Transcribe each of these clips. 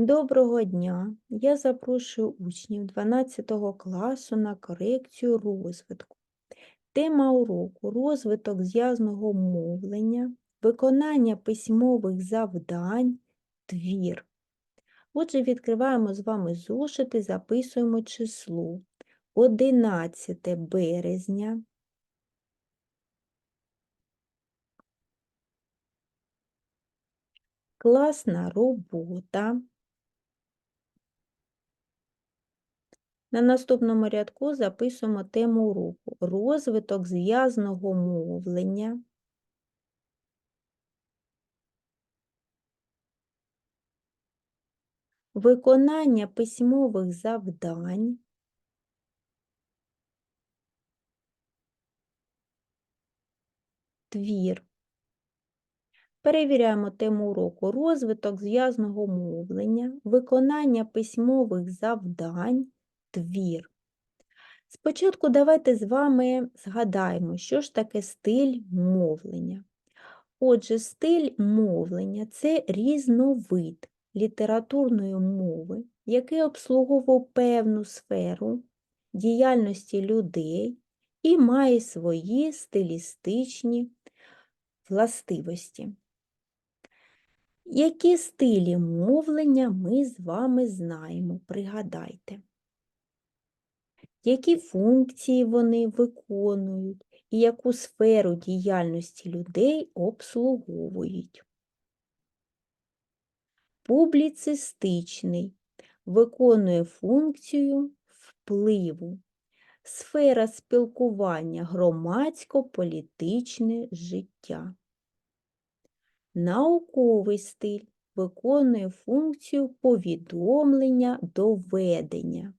Доброго дня! Я запрошую учнів 12 класу на корекцію розвитку. Тема уроку розвиток зв'язного мовлення, виконання письмових завдань, твір. Отже, відкриваємо з вами зошити, записуємо число 11 березня. Класна робота. На наступному рядку записуємо тему уроку розвиток зв'язного мовлення. Виконання письмових завдань. Твір. Перевіряємо тему уроку розвиток зв'язного мовлення, виконання письмових завдань, твір. Спочатку давайте з вами згадаємо, що ж таке стиль мовлення. Отже, стиль мовлення це різновид літературної мови, який обслуговував певну сферу діяльності людей і має свої стилістичні властивості. Які стилі мовлення ми з вами знаємо, пригадайте які функції вони виконують і яку сферу діяльності людей обслуговують. Публіцистичний виконує функцію впливу, сфера спілкування громадсько-політичне життя. Науковий стиль виконує функцію повідомлення доведення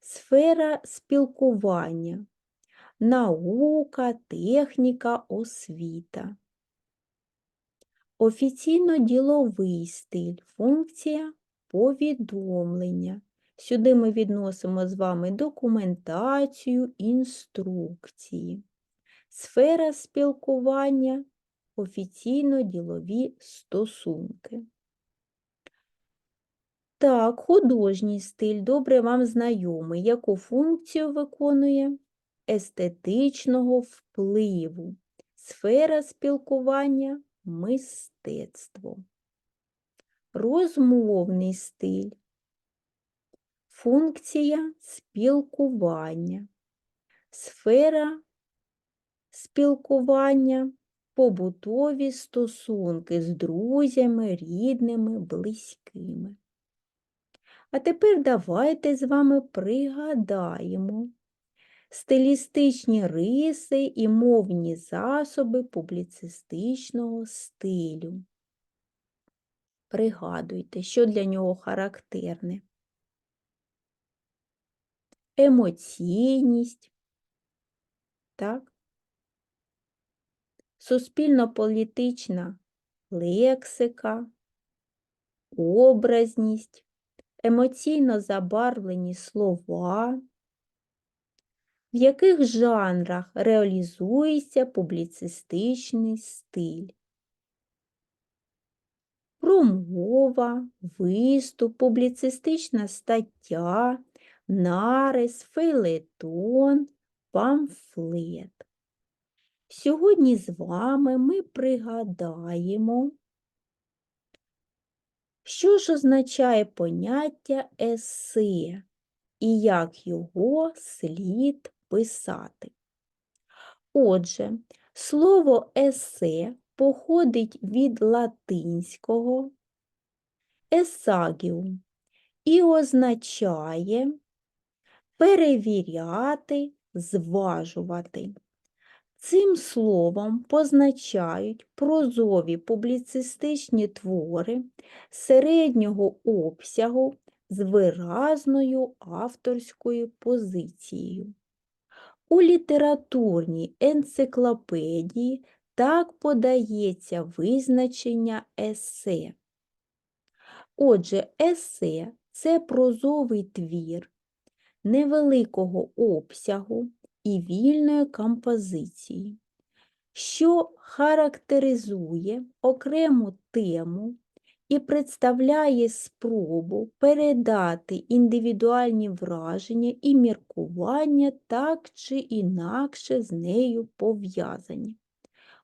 сфера спілкування, наука, техніка, освіта. Офіційно-діловий стиль, функція повідомлення. Сюди ми відносимо з вами документацію, інструкції. Сфера спілкування, офіційно-ділові стосунки. Так, художній стиль добре вам знайомий. Яку функцію виконує? Естетичного впливу, сфера спілкування, мистецтво. Розмовний стиль, функція спілкування, сфера спілкування, побутові стосунки з друзями, рідними, близькими. А тепер давайте з вами пригадаємо стилістичні риси і мовні засоби публіцистичного стилю. Пригадуйте, що для нього характерне. Емоційність, так? суспільно-політична лексика, образність, емоційно забарвлені слова, в яких жанрах реалізується публіцистичний стиль. Промова, виступ, публіцистична стаття, нарис, фейлетон, памфлет. Сьогодні з вами ми пригадаємо що ж означає поняття есе і як його слід писати? Отже, слово есе походить від латинського есагіум і означає перевіряти, зважувати. Цим словом позначають прозові публіцистичні твори середнього обсягу з виразною авторською позицією. У літературній енциклопедії так подається визначення есе. Отже, есе це прозовий твір невеликого обсягу і вільної композиції, що характеризує окрему тему і представляє спробу передати індивідуальні враження і міркування так чи інакше з нею пов'язані.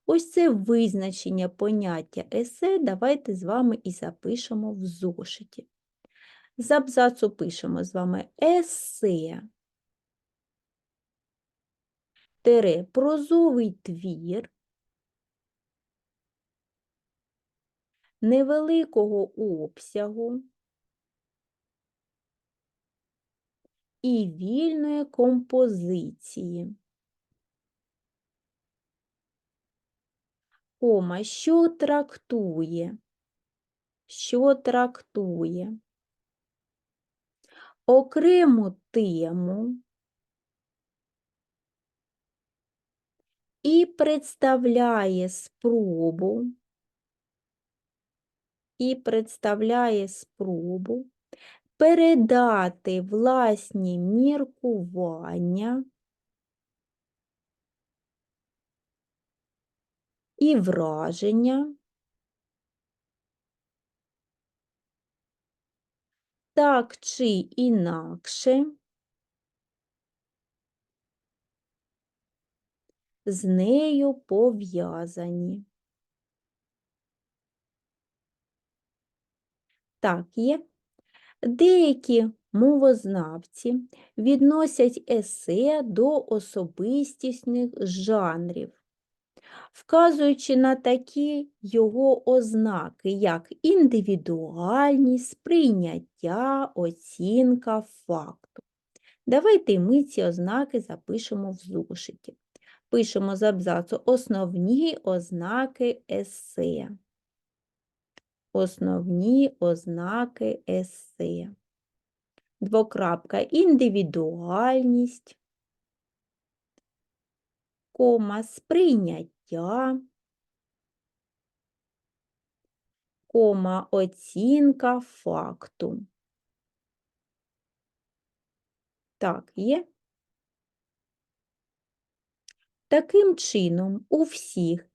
Ось це визначення поняття есе давайте з вами і запишемо в зошиті. З абзацу пишемо з вами есе. Тере прозовий твір невеликого обсягу і вільної композиції. Кома, що трактує, що трактує? Окрему тему і представляє спробу і представляє спробу передати власні міркування і враження так чи інакше з нею пов'язані. Так, є. Деякі мовознавці відносять есе до особистісних жанрів, вказуючи на такі його ознаки, як індивідуальність, сприйняття, оцінка факту. Давайте ми ці ознаки запишемо в зошиті. Пишемо з абзацу основні ознаки есе основні ознаки есе. Двокрапка індивідуальність, кома сприйняття, кома оцінка факту. Так, є. Таким чином, у всіх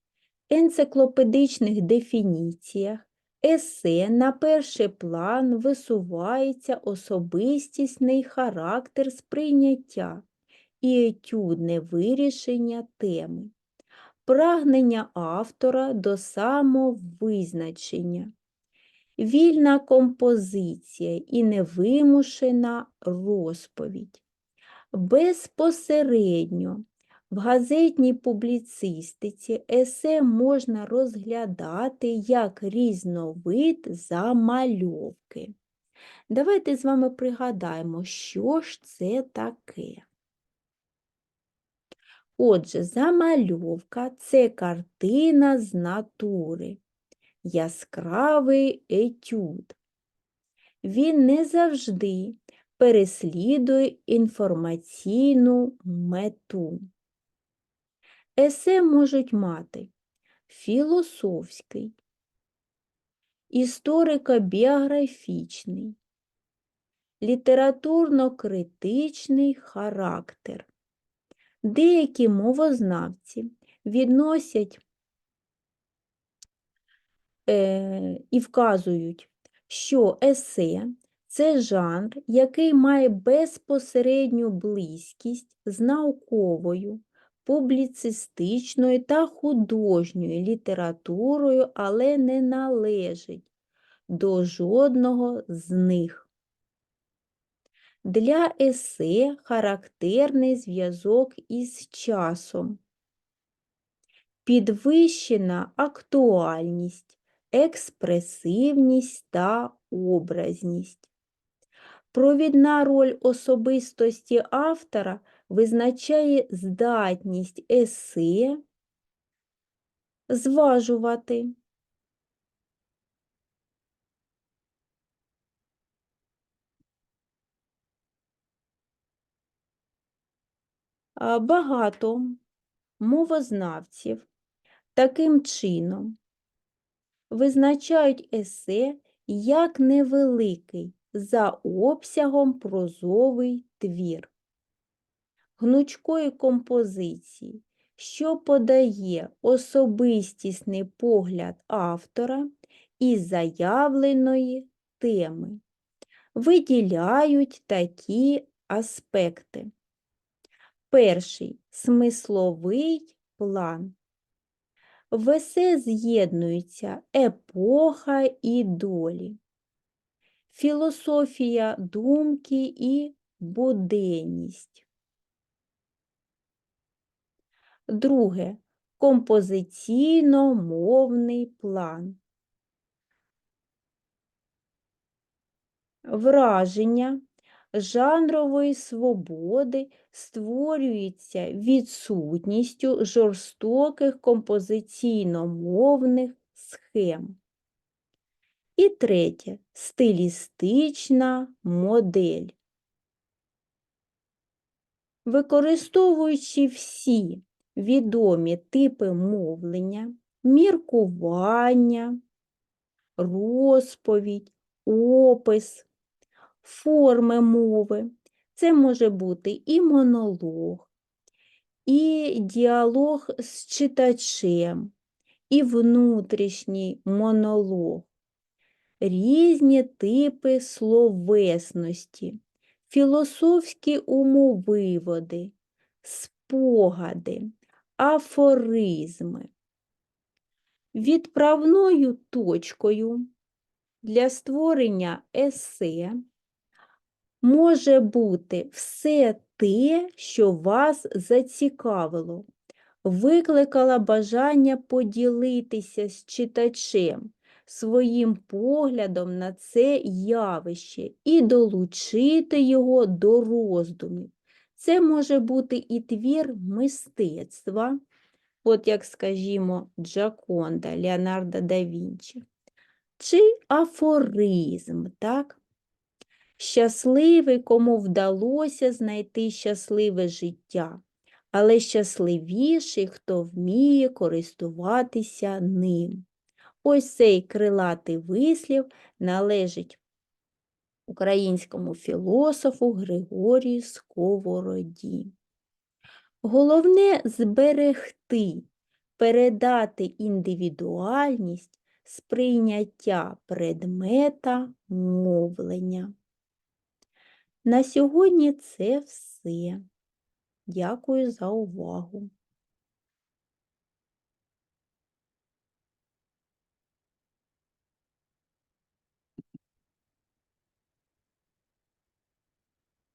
енциклопедичних дефініціях есе на перший план висувається особистісний характер сприйняття і етюдне вирішення теми, прагнення автора до самовизначення, вільна композиція і невимушена розповідь. Безпосередньо в газетній публіцистиці есе можна розглядати як різновид замальовки. Давайте з вами пригадаємо, що ж це таке. Отже, замальовка це картина з натури, яскравий етюд. Він не завжди переслідує інформаційну мету. Есе можуть мати філософський, історико-біографічний, літературно-критичний характер. Деякі мовознавці відносять е, і вказують, що есе це жанр, який має безпосередню близькість з науковою публіцистичною та художньою літературою, але не належить до жодного з них. Для есе характерний зв'язок із часом, підвищена актуальність, експресивність та образність. Провідна роль особистості автора визначає здатність есе зважувати. Багато мовознавців таким чином визначають есе як невеликий за обсягом прозовий твір гнучкої композиції, що подає особистісний погляд автора із заявленої теми. Виділяють такі аспекти. Перший смисловий план. В есе з'єднуються епоха і долі, філософія думки і буденність. Друге композиційно-мовний план. Враження жанрової свободи створюється відсутністю жорстоких композиційно-мовних схем. І третє стилістична модель. Використовуючи всі відомі типи мовлення, міркування, розповідь, опис, форми мови. Це може бути і монолог, і діалог з читачем, і внутрішній монолог, різні типи словесності, філософські умовиводи, спогади, афоризми. Відправною точкою для створення есе може бути все те, що вас зацікавило, викликало бажання поділитися з читачем своїм поглядом на це явище і долучити його до роздумів. Це може бути і твір мистецтва, от як, скажімо, Джаконда Леонардо да Вінчі, чи афоризм, так? Щасливий, кому вдалося знайти щасливе життя, але щасливіший, хто вміє користуватися ним. Ось цей крилатий вислів належить українському філософу Григорію Сковороді. Головне зберегти, передати індивідуальність сприйняття предмета мовлення. На сьогодні це все. Дякую за увагу.